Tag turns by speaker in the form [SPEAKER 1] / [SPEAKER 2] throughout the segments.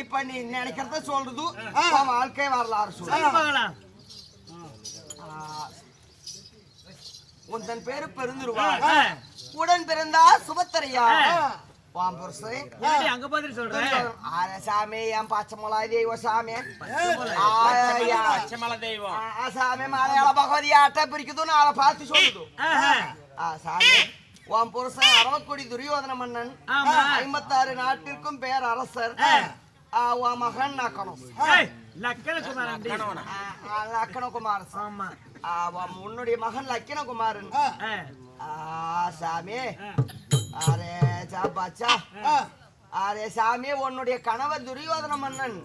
[SPEAKER 1] இப்ப நீ சொல்றது. வாழ்க்கை
[SPEAKER 2] உன் பேரு பெருந்துருவா. உடன் பிறந்தா சுபத்தரையா?
[SPEAKER 1] அங்க பாத்துட்டு சொல்றேன்
[SPEAKER 2] சாமி. சாமி
[SPEAKER 1] பச்சைமலை
[SPEAKER 2] சாமி மலையாள பகவதி ஆட்ட பிரிக்குதுன்னு ஆளை பார்த்து சொல்லுது. உன் புருஷன் அரவக்குடி துரியோதன மன்னன். ஐம்பத்தாறு நாட்டிற்கும் பேர் அரசர் ஆ, உன் மகன் நக்கணும்
[SPEAKER 1] ஏய், லக்கண குமாரன்டி.
[SPEAKER 2] லக்கணகுமார்
[SPEAKER 1] ஆமா.
[SPEAKER 2] உன்னுடைய மகன் லக்கணகுமாரன் சாமி. அரே சா பாச்சா அரே சாமி உன்னுடைய கணவர் துரியோதன மன்னன்.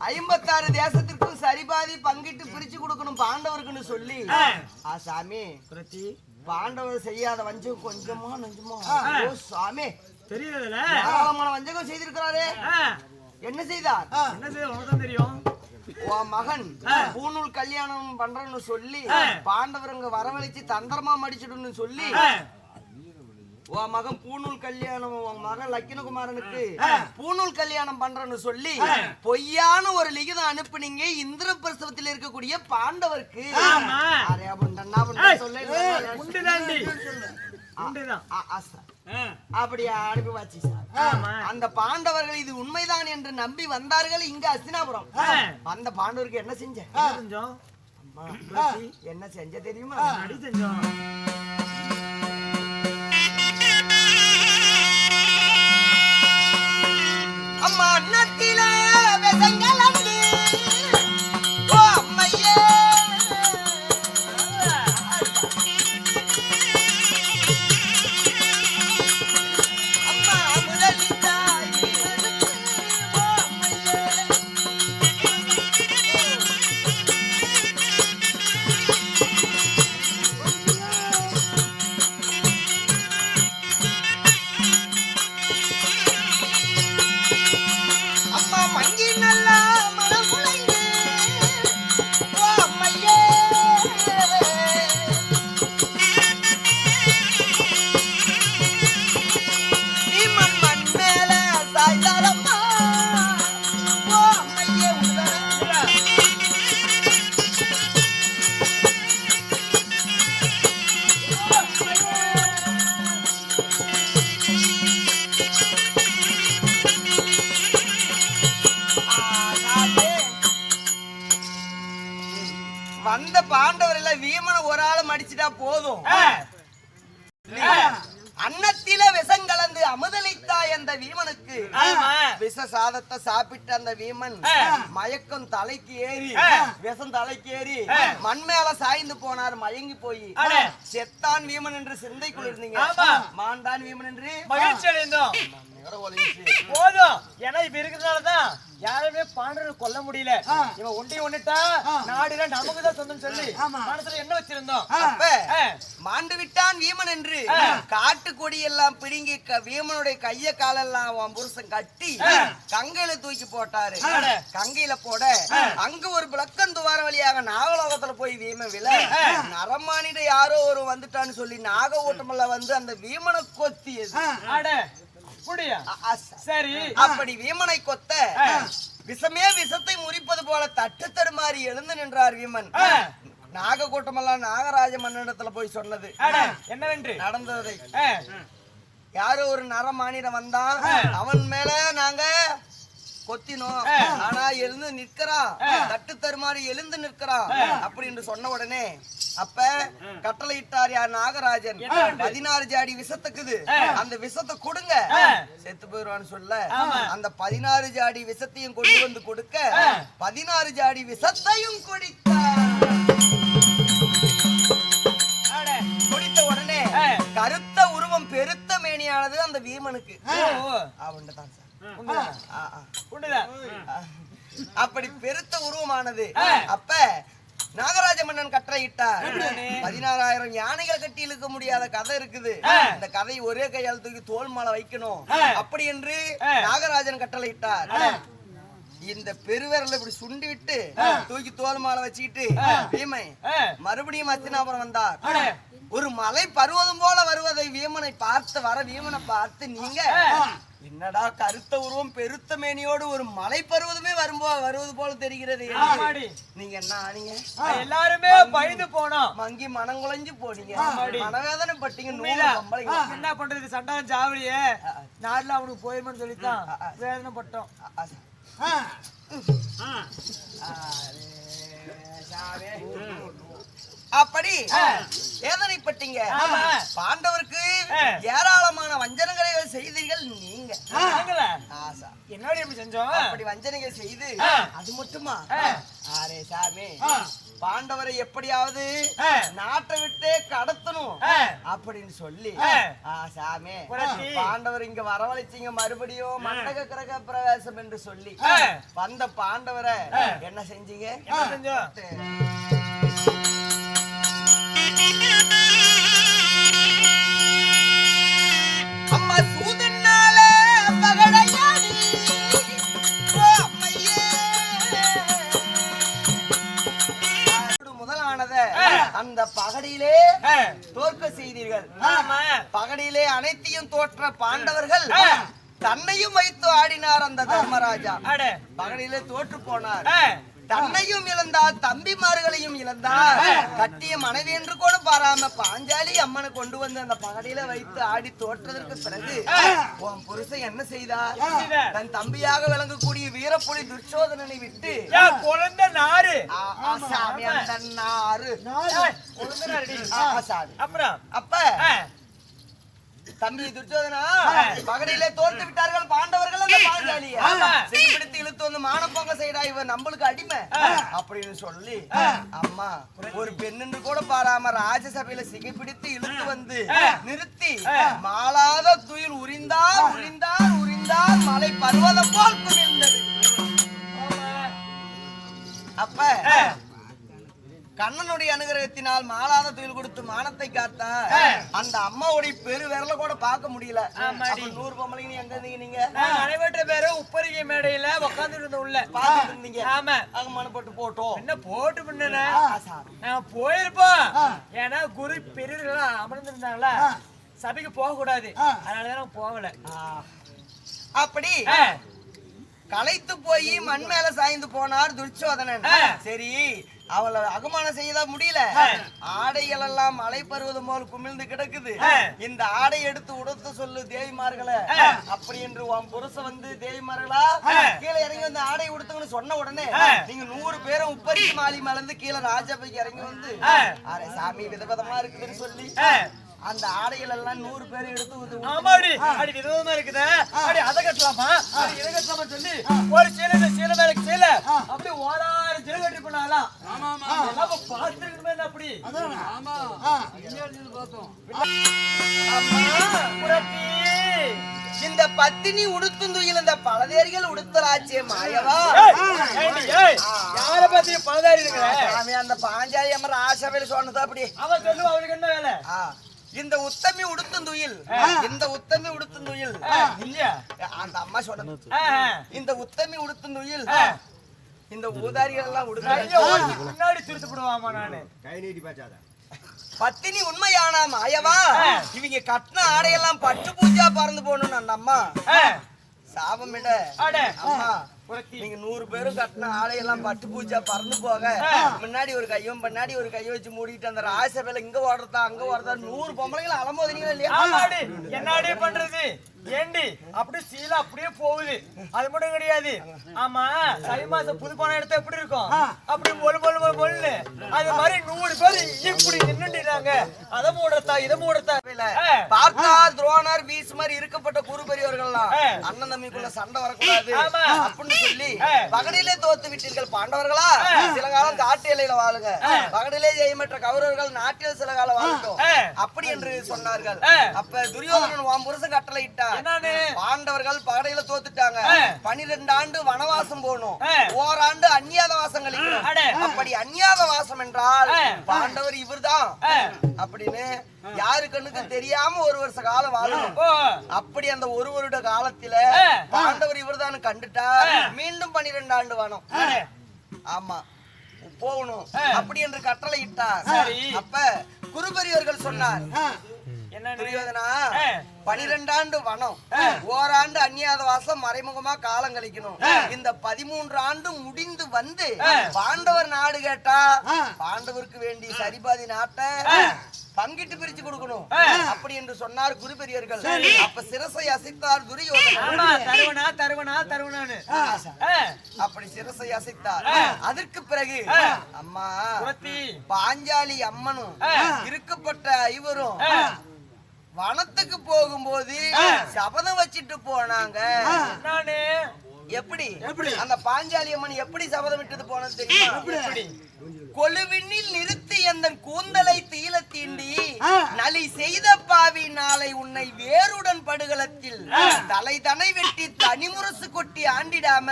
[SPEAKER 2] ஐம்பத்தாறு தேசத்திற்கும் சரிபாதி பங்கிட்டு பிரிச்சு கொடுக்கணும் பாண்டவருக்குன்னு சொல்லி.
[SPEAKER 1] ஆ.
[SPEAKER 2] ஆ சாமி.
[SPEAKER 1] பிரதி
[SPEAKER 2] பாண்டவர் செய்யாத வஞ்சகம் கொஞ்சமா நெஞ்சமா. ஓ சாமி.
[SPEAKER 1] தெரியுதுல?
[SPEAKER 2] ஏராளமான வஞ்சகம் செய்திருக்கிறாரே. என்ன செய்தார்?
[SPEAKER 1] என்ன செய்ய உனக்கு தெரியும்.
[SPEAKER 2] உன் மகன். பூநூல் கல்யாணம் பண்றேன்னு சொல்லி
[SPEAKER 1] ஆ.
[SPEAKER 2] பாண்டவருங்க வரவழைச்சு தந்திரமா மடிச்சிடுன்னு சொல்லி. உன் மகன் பூநூல் கல்யாணம் உன் மகன் லக்கினகுமாரனுக்கு. பூநூல் கல்யாணம் பண்றேன்னு சொல்லி. பொய்யான ஒரு லிகிதம் அனுப்புனீங்க இந்திர பிரசவத்தில் இருக்கக்கூடிய பாண்டவருக்கு
[SPEAKER 1] ஆமா.
[SPEAKER 2] அரே அப்படின்னா
[SPEAKER 1] ஏய்,
[SPEAKER 2] சொல்ல
[SPEAKER 1] உண்டுதாண்டி உண்டுதான்
[SPEAKER 2] ஆ, ஆ, சார்.
[SPEAKER 1] ஆ.
[SPEAKER 2] அப்படி அனுப்பி வச்சு. அந்த பாண்டவர்கள் இது உண்மைதான் என்று நம்பி வந்தார்கள் இங்க அஸ்தினாபுரம். அந்த பாண்டவருக்கு என்ன செஞ்ச
[SPEAKER 1] என்ன
[SPEAKER 2] செஞ்ச தெரியுமா வந்த பாண்டவர் இல்ல வீமனை ஒரு ஆள் மடிச்சிட்டா போதும். அன்னத்தில விஷம் கலந்து அமுதளித்தா அந்த வீமனுக்கு. விஷ சாதத்தை சாப்பிட்ட அந்த வீமன். மயக்கம் தலைக்கு ஏறி. விஷம் தலைக்கு ஏறி. மண் மேல சாய்ந்து போனார் மயங்கி போய். செத்தான் வீமன் என்று சிந்தைக்குள் இருந்தீங்க. மாண்டான் வீமன் என்று
[SPEAKER 1] மகிழ்ச்சி அடைந்தோம். போதும் ஏன்னா இப்ப இருக்கிறதுனாலதான் யாருமே பாண்டவரை கொல்ல முடியல. இவன் ஒண்டி ஒண்ணுட்டா நாடுல நமக்கு தான் சொந்தம் சொல்லி மனசுல என்ன வச்சிருந்தோம்.
[SPEAKER 2] மாண்டு விட்டான் வீமன் என்று. காட்டு கொடி எல்லாம் பிடுங்கி வீமனுடைய கைய காலெல்லாம் அவன் புருஷன் கட்டி கங்கையில தூக்கி போட்டாரு. கங்கையில போட அங்க ஒரு விளக்கம் துவார வழியாக நாகலோகத்துல போய் வீமன் விழ நரமானிட யாரோ ஒரு வந்துட்டான்னு சொல்லி நாக ஓட்டமல்ல வந்து அந்த வீமனை கொத்தியது.
[SPEAKER 1] சரி.
[SPEAKER 2] அப்படி வீமனை கொத்த விஷமே விஷத்தை முறிப்பது போல தட்டு தடுமாறி எழுந்து நின்றார் வீமன். நாகக்கூட்டமெல்லாம் நாகராஜ மன்னனிடத்துல போய் சொன்னது.
[SPEAKER 1] என்னவென்று?
[SPEAKER 2] நடந்ததை. யாரோ ஒரு நரமானிடம் வந்தான். அவன் மேல நாங்க கொத்தினோம். ஆனா எழுந்து நிற்கிறான் தட்டு தருமாறி எழுந்து நிற்கிறான் அப்படின்னு சொன்ன உடனே அப்ப கட்டளையிட்டார் யார்? நாகராஜன். பதினாறு ஜாடி விஷத்துக்குது. அந்த விஷத்தை கொடுங்க. செத்து போயிருவான்னு சொல்ல. அந்த பதினாறு ஜாடி விஷத்தையும் கொண்டு வந்து கொடுக்க பதினாறு ஜாடி விஷத்தையும் குடித்தார் குடித்த உடனே. கருத்த உருவம் பெருத்த மேனியானது அந்த வீமனுக்கு. அவன்கிட்ட தான் சார். அப்படி பெருத்த உருவமானது. அப்ப நாகராஜ மன்னன் கட்டளையிட்டார் பதினாறாயிரம் யானைகள் கட்டி இழுக்க முடியாத கதை இருக்குது. இந்த கதை ஒரே கையால் தூக்கி தோல் மாலை வைக்கணும். அப்படி என்று நாகராஜன் கட்டளையிட்டார். இந்த பெருவிரல இப்படி சுண்டி விட்டு தூக்கி தோல் மாலை வச்சுக்கிட்டு பீமை
[SPEAKER 1] ஆ.
[SPEAKER 2] மறுபடியும் அத்தினாபுரம் வந்தார். ஒரு மலை பருவதம் போல வருவதை வீமனை பார்த்து வர வீமனை பார்த்து நீங்க என்னடா கருத்த உருவம் பெருத்த மேனியோடு ஒரு மலை பருவதமே வரும்போ வருவது போல தெரிகிறது. நீங்க என்ன ஆனீங்க?
[SPEAKER 1] எல்லாருமே பயந்து போனோம்.
[SPEAKER 2] மங்கி மனங்குலைஞ்சு போனீங்க.
[SPEAKER 1] ஆமாடி.
[SPEAKER 2] மனவேதனை பட்டீங்க.
[SPEAKER 1] என்ன பண்றது? சண்டான் சாவடியே நாட்டுல அவனுக்கு போயிருமேன்னு சொல்லித்தான் வேதனை பட்டோம்
[SPEAKER 2] அப்படி வேதனைப்பட்டீங்க. பாண்டவருக்கு. ஏராளமான வஞ்சனங்களை செய்தீர்கள் நீங்க
[SPEAKER 1] என்னடி செஞ்சோம்
[SPEAKER 2] அப்படி வஞ்சனைகள் செய்து. அது மட்டுமா
[SPEAKER 1] ஆ.
[SPEAKER 2] அரே சாமி. பாண்டவரை எப்படியாவது. நாட்டை விட்டே கடத்தணும். அப்படின்னு சொல்லி சாமி. பாண்டவர் இங்க வரவழைச்சீங்க மறுபடியும் மண்டக கிரக பிரவேசம் என்று சொல்லி. வந்த பாண்டவரை. என்ன செஞ்சீங்க அந்த பகடியிலே. தோற்க செய்தீர்கள்.
[SPEAKER 1] ஆமா.
[SPEAKER 2] பகடியிலே அனைத்தையும் தோற்ற பாண்டவர்கள். தன்னையும் வைத்து ஆடினார் அந்த தர்மராஜா.
[SPEAKER 1] அட.
[SPEAKER 2] பகடியிலே தோற்று போனார். தன்னையும் இழந்தார் தம்பிமார்களையும் இழந்தார். கட்டிய மனைவி என்று கூட பாராம பாஞ்சாலி அம்மனை கொண்டு வந்து அந்த பகடியில வைத்து ஆடி தோற்றதற்கு பிறகு உன் புருஷன் என்ன செய்தார்? தன் தம்பியாக விளங்கக்கூடிய வீரப்புலி துர்ச்சோதனனை விட்டு
[SPEAKER 1] குழந்தை
[SPEAKER 2] சாமி அந்த நாறு.
[SPEAKER 1] அப்புறம்?
[SPEAKER 2] அப்ப. தம்பி துர்ச்சோதனா பகடியிலே தோற்று விட்டார்கள் பாண்டவர்கள் அந்த பாஞ்சாலிய. சிறுபிடித்து இழுத்து வந்து மானப்போங்க செய்டா இவன் நம்மளுக்கு அடிமை. அப்படின்னு சொல்லி அம்மா ஒரு பெண்ணு கூட பாராம ராஜசபையில சிகைப்பிடித்து இழுத்து வந்து நிறுத்தி மாளாத துயில் உரிந்தார் உரிந்தார் உரிந்தார் மலை பருவதம் போல் குமிழ்ந்தது அப்ப கண்ணனுடைய அனுகிரகத்தினால் மாளாத துயில் கொடுத்து மானத்தை காத்தா அந்த அம்மாவுடைய பெரு விரல கூட பார்க்க முடியல. நூறு பொம்பளைங்க எங்க இருந்தீங்க நீங்க?
[SPEAKER 1] அனைவற்ற பேரும் உப்பரிகை மேடையில உட்கார்ந்து இருந்த உள்ள.
[SPEAKER 2] பார்த்துட்டு இருந்தீங்க.
[SPEAKER 1] ஆமா.
[SPEAKER 2] அங்க போட்டு போட்டோம்.
[SPEAKER 1] என்ன போட்டு
[SPEAKER 2] சாமி.
[SPEAKER 1] நான் போயிருப்போம். ஏன்னா குரு பெரியவர்கள் அமர்ந்திருந்தாங்களா சபைக்கு போக கூடாது அதனாலதான் போகல.
[SPEAKER 2] அப்படி. களைத்து போய் மண் மேல சாய்ந்து போனார் துர்ச்சோதனன். சரி. அவளை அகமானம் செய்ய முடியல? ஆடைகள் எல்லாம் மலை பருவதம் போல் குமிழ்ந்து கிடக்குது. இந்த ஆடை எடுத்து உடுத்த சொல்லு தேவிமார்களை. அப்படி என்று உன் புருஷன் வந்து தேவிமார்களா? கீழே இறங்கி வந்து ஆடை உடுத்துங்கன்னு சொன்ன உடனே நீங்க நூறு பேரும் உப்பரிசி மாலி மலர்ந்து கீழே ராஜபைக்கு இறங்கி வந்து அரே சாமி விதவிதமா இருக்குதுன்னு சொல்லி அந்த ஆடைகள் எல்லாம் நூறு பேரும் எடுத்து
[SPEAKER 1] ஆமாடி. அடி விதமா இருக்குதே. அடி அதை கட்டலாமா? அடி இதை கட்டலாமா சொல்லி ஒரு சீலை சீலை மேல சீலை. அப்படியே ஓராறு பார்த்துருக்கணுமே அப்படி.
[SPEAKER 2] இந்த பத்தினி உடுத்துந்துயில் இந்த பலதேரிகள் உடுத்தலாச்சே மாயவா.
[SPEAKER 1] யாரை பத்தி பலதாரி இருக்கிற?
[SPEAKER 2] அந்த பாஞ்சாலி அம்மர் ஆசையில் சொன்னது அப்படி?
[SPEAKER 1] அவன் சொல்லுவா அவனுக்கு என்ன வேலை?
[SPEAKER 2] இந்த உத்தமி உடுத்துந்துயில் இந்த உத்தமி உடுத்துந்துயில்
[SPEAKER 1] இல்லையா?
[SPEAKER 2] அந்த அம்மா சொன்னது. இந்த உத்தமி உடுத்துந்துயில் இந்த ஊதாரிகள் எல்லாம்
[SPEAKER 1] கையை
[SPEAKER 2] உடுத்த
[SPEAKER 1] ஓட்டி முன்னாடி திருத்துப்படுவாமா நானு?
[SPEAKER 2] பத்தினி உண்மையானா மாயவா இவங்க கட்டின ஆடையெல்லாம் பட்டு பூஜா பறந்து போகணும்னு அந்த அம்மா. சாபமிட
[SPEAKER 1] அட
[SPEAKER 2] அம்மா. நீங்க நூறு பேரும் கட்டின ஆடையெல்லாம் பட்டு பூஜா பறந்து போக முன்னாடி ஒரு கையும் பின்னாடி ஒரு கையை வச்சு மூடிட்டு அந்த ராசபையில இங்க ஓடுறதா அங்க ஓடுறதா நூறு பொம்பளைங்களை அலமோதினீங்களா இல்லையா?
[SPEAKER 1] என்னடி பண்றது? ஏண்டி? அப்படியே சீலை அப்படியே போகுது. அது மட்டும் கிடையாது. ஆமா தை மாசம் புது பணம் எடுத்தா எப்படி இருக்கும்? அப்படி பொழு பொழு பொழு பொழுன்னு அது மாதிரி நூறு பேர் இப்படி நின்னுட்டாங்க அதை மூடத்தா இதை மூடத்தா.
[SPEAKER 2] பார்த்தா துரோணர் பீஷ்மர் இருக்கப்பட்ட குரு பெரியவர்கள்லாம். அண்ணன் தம்பிக்குள்ள சண்டை வரக்கூடாது. அப்படின்னு சொல்லி. பகடிலே தோத்து விட்டீர்கள் பாண்டவர்களா? சில காலம் காட்டு எல்லையில வாழுங்க. பகடிலே ஜெயமற்ற கௌரவர்கள் நாட்டில் சில காலம் வாழட்டும். அப்படி என்று சொன்னார்கள். அப்ப துரியோதனன் புருஷன் கட்டளை
[SPEAKER 1] என்னன்னு
[SPEAKER 2] பாண்டவர்கள் பகடையில தோத்துட்டாங்க. பனிரெண்டு ஆண்டு வனவாசம் போகணும். ஓராண்டு அந்நியாத வாசம் கழிக்கணும். அப்படி அந்நியாத வாசம் என்றால். பாண்டவர் இவர்தான். அப்படின்னு யாரு கண்ணுக்கு தெரியாம ஒரு வருஷ காலம் வாழணும் அப்படி அந்த ஒரு வருட காலத்துல. பாண்டவர் இவர்தான் கண்டுட்டா மீண்டும் பனிரெண்டு ஆண்டு வனம் ஆமா. போகணும். அப்படி என்று கட்டளை இட்டார்
[SPEAKER 1] சரி.
[SPEAKER 2] அப்ப குரு பெரியவர்கள் சொன்னார் துரியோதனா. பனிரெண்டாண்டு வனம். ஓராண்டு அந்நியாத வாசம் மறைமுகமா காலம் கழிக்கணும். இந்த பதிமூன்று ஆண்டு முடிந்து வந்து பாண்டவர் நாடு கேட்டா பாண்டவருக்கு வேண்டிய சரிபாதி நாட்டை பங்கிட்டு பிரிச்சு கொடுக்கணும். அப்படி என்று சொன்னார் குரு பெரியர்கள் அப்ப சிரசை அசைத்தார் துரியோதனன்.
[SPEAKER 1] ஆமா தருவனா தருவனா தருவனான்னு. ஆ,
[SPEAKER 2] அப்படி சிரசை அசைத்தார். அதற்கு பிறகு அம்மா பாஞ்சாலி அம்மனும் இருக்கப்பட்ட ஐவரும் வனத்துக்கு போகும்போது சபதம் வச்சிட்டு போனாங்க.
[SPEAKER 1] நானு
[SPEAKER 2] எப்படி? அந்த பாஞ்சாலி அம்மன் எப்படி சபதம் விட்டது போனது தெரியுமா?
[SPEAKER 1] எப்படி?
[SPEAKER 2] கொலுவினில் நிறுத்தி எந்த கூந்தலை தீல தீண்டி நலி செய்த பாவி நாளை உன்னை வேருடன் படுகளத்தில் தலை தனை வெட்டி தனிமுரசு கொட்டி ஆண்டிடாம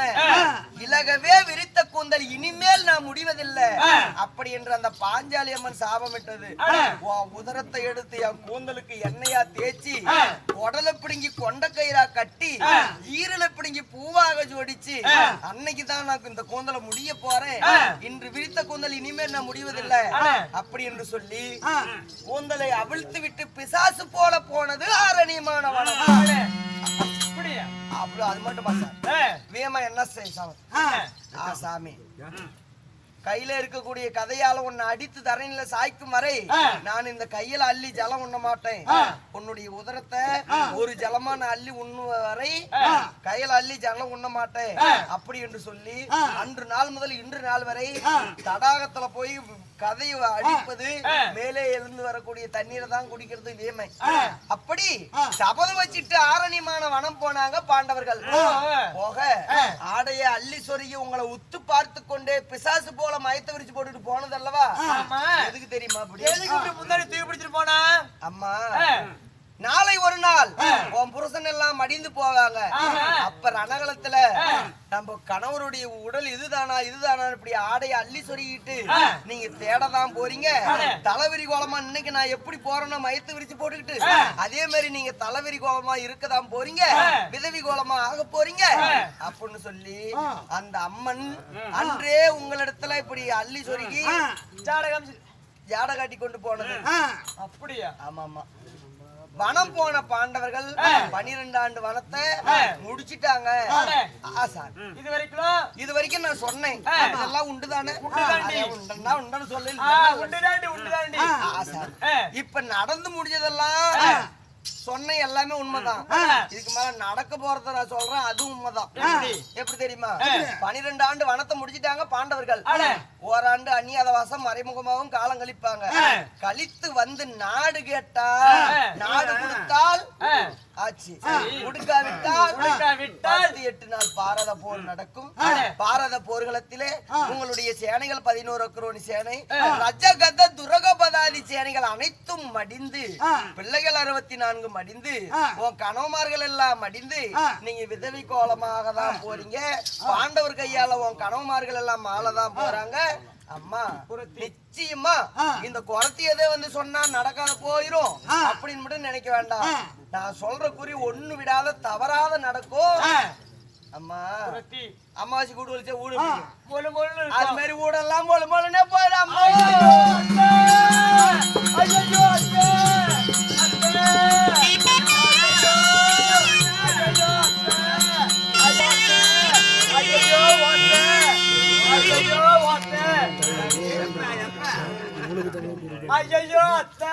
[SPEAKER 2] இலகவே விரித்த கூந்தல் இனிமேல் நான் முடிவதில்லை. அப்படி என்று அந்த பாஞ்சாலி அம்மன் சாபமிட்டது. உதரத்தை எடுத்து என் கூந்தலுக்கு எண்ணெயா தேய்ச்சி உடலை பிடுங்கி கொண்ட கயிறா கட்டி ஈரலை பிடுங்கி பூவாக ஜோடிச்சு அன்னைக்கு தான் நான் இந்த கூந்தலை முடிய போறேன். இன்று விரித்த கூந்தல் இனிமேல் நான் முடிவதில்லை. அப்படி என்று சொல்லி கூந்தலை அவிழ்த்து விட்டு பிசாசு போல போனது ஆரணியமான
[SPEAKER 1] அப்படியா?
[SPEAKER 2] அவ்வளவு அது மட்டும்
[SPEAKER 1] ஆ,
[SPEAKER 2] வேமா என்ன சாமி? சாமி. கையில இருக்கக்கூடிய கதையால உன்னை அடித்து தரையில சாய்க்கும் வரை நான் இந்த கையில அள்ளி ஜலம் உண்ண மாட்டேன். உன்னுடைய உதரத்தை ஒரு ஜலமா நான் அள்ளி உண்ணு வரை கையில அள்ளி ஜலம் உண்ண மாட்டேன். அப்படி என்று சொல்லி அன்று நாள் முதல் இன்று நாள் வரை தடாகத்துல போய் கதையை அடிப்பது மேலே எழுந்து வரக்கூடிய தண்ணீரை தான் குடிக்கிறது வேமை. அப்படி சபதம் வச்சிட்டு ஆரணிமான வனம் போனாங்க பாண்டவர்கள். போக ஆடைய அள்ளி சொருகி உங்களை உத்து பார்த்து கொண்டே பிசாசு போல மயத்த விரிச்சு போட்டுட்டு போனது அல்லவா. எதுக்கு தெரியுமா அப்படி?
[SPEAKER 1] எதுக்கு முன்னாடி தூக்கி பிடிச்சிட்டு போனா?
[SPEAKER 2] அம்மா. நாளை ஒரு நாள் உன் புருஷன் எல்லாம் மடிந்து போவாங்க. அப்ப ரணகலத்துல நம்ம கணவருடைய உடல் இதுதானா இதுதானா இப்படி ஆடைய அள்ளி சொருகிட்டு நீங்க தேடதான் போறீங்க. தலைவிரி கோலமா இன்னைக்கு நான் எப்படி போறேன்னா மயத்து விரிச்சு போட்டுக்கிட்டு அதே மாதிரி நீங்க தலைவிரி கோலமா இருக்கதான் போறீங்க. விதவி கோலமா ஆக போறீங்க. அப்படின்னு சொல்லி அந்த அம்மன் அன்றே உங்களிடத்துல இப்படி அள்ளி சொருகி
[SPEAKER 1] ஜாடகம்
[SPEAKER 2] ஜாட காட்டி கொண்டு போனது.
[SPEAKER 1] அப்படியா?
[SPEAKER 2] ஆமா ஆமா வனம் போன பாண்டவர்கள் பனிரெண்டு ஆண்டு வனத்தை முடிச்சிட்டாங்க.
[SPEAKER 1] இது வரைக்கும்?
[SPEAKER 2] இது வரைக்கும் நான் சொன்னேன். இதெல்லாம் உண்டுதானே? உண்டுன்னா உண்டுன்னு சொல்லு.
[SPEAKER 1] உண்டுதாண்டி உண்டுதாண்டி.
[SPEAKER 2] இப்ப நடந்து முடிஞ்சதெல்லாம் சொன்ன எல்லாமே உண்மைதான். இதுக்கு மேல நடக்க போறத நான் சொல்றேன் அது உண்மைதான். எப்படி? தெரியுமா? பனிரெண்டு ஆண்டு வனத்தை முடிச்சிட்டாங்க பாண்டவர்கள். ஓராண்டு அந்நியாத வாசம் மறைமுகமாகவும் காலம் கழிப்பாங்க. கழித்து வந்து நாடு கேட்டா நாடு கொடுத்தால் ஆச்சு. கொடுக்காவிட்டால் பத்து எட்டு நாள் பாரத போர் நடக்கும். பாரத போர்களத்திலே உங்களுடைய சேனைகள் பதினோரு அக்ரோனி சேனை ரஜகத துரகபதாதி சேனைகள் அனைத்தும் மடிந்து பிள்ளைகள் அறுபத்தி நான்கு மடிந்து உன் கணவன்மார்கள் எல்லாம் மடிந்து நீங்க விதவி கோலமாக தான் போறீங்க. பாண்டவர் கையால உன் கணவன்மார்கள் எல்லாம் மாலை தான் போறாங்க. அம்மா நிச்சயமா இந்த குறத்தியதே வந்து சொன்னா நடக்காத போயிரும். அப்படின்னு மட்டும் நினைக்க வேண்டாம். நான் சொல்ற குறி ஒண்ணு விடாத தவறாத நடக்கும். அம்மா அம்மாச்சி கூடு வச்சா ஊடு அது மாதிரி ஊடெல்லாம் போல போலனே போயிடு அம்மா.
[SPEAKER 1] ஐயோ அத்தை.